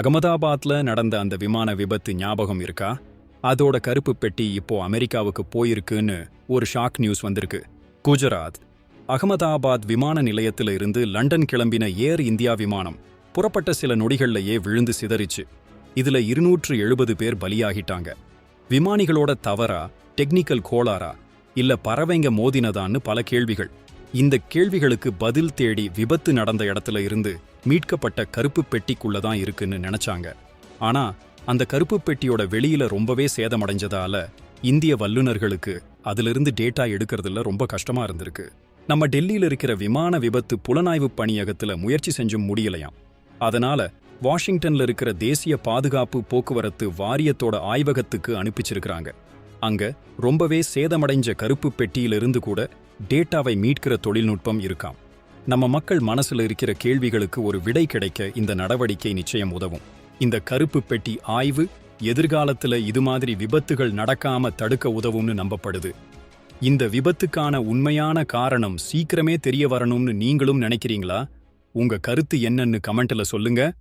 அகமதாபாத்ல நடந்த அந்த விமான விபத்து ஞாபகம் இருக்கா? அதோட கருப்பு பெட்டி இப்போ அமெரிக்காவுக்கு போயிருக்குன்னு ஒரு ஷாக் நியூஸ் வந்திருக்கு. குஜராத். அகமதாபாத் விமான நிலையத்துல இருந்து லண்டன் கிளம்பின ஏர் இந்தியா விமானம் புறப்பட்ட சில நொடிகள்லயே விழுந்து சிதறிச்சு. இதுல இருநூற்று எழுபது பேர் பலியாகிட்டாங்க. விமானிகளோட தவறா டெக்னிக்கல் கோளாரா இல்ல பறவைங்க மோதினதான்னு பல கேள்விகள். இந்த கேள்விகளுக்கு பதில் தேடி விபத்து நடந்த இடத்துல இருந்து மீட்கப்பட்ட கருப்பு பெட்டிக்குள்ள தான் இருக்குன்னு நினைச்சாங்க. ஆனா அந்த கருப்பு பெட்டியோட வெளியில ரொம்பவே சேதமடைஞ்சதால இந்திய வல்லுநர்களுக்கு அதிலிருந்து டேட்டா எடுக்கிறதுல ரொம்ப கஷ்டமா இருந்திருக்கு. நம்ம டெல்லியில இருக்கிற விமான விபத்து புலனாய்வு பணியகத்துல முயற்சி செஞ்சும் முடியலையாம். அதனால வாஷிங்டன்ல இருக்கிற தேசிய பாதுகாப்பு போக்குவரத்து வாரியத்தோட ஆய்வகத்துக்கு அனுப்பிச்சிருக்கிறாங்க. அங்க ரொம்பவே சேதமடைஞ்ச கருப்பு பெட்டியிலிருந்து கூட டேட்டாவை மீட்கிற தொழில்நுட்பம் இருக்காம். நம்ம மக்கள் மனசுல இருக்கிற கேள்விகளுக்கு ஒரு விடை கிடைக்க இந்த நடவடிக்கை நிச்சயம் உதவும். இந்த கருப்பு பெட்டி ஆய்வு எதிர்காலத்துல இது மாதிரி விபத்துகள் நடக்காம தடுக்க உதவும்னு நம்பப்படுது. இந்த விபத்துக்கான உண்மையான காரணம் சீக்கிரமே தெரிய வரணும்னு நீங்களும் நினைக்கிறீங்களா? உங்க கருத்து என்னன்னு கமெண்ட்ல சொல்லுங்க.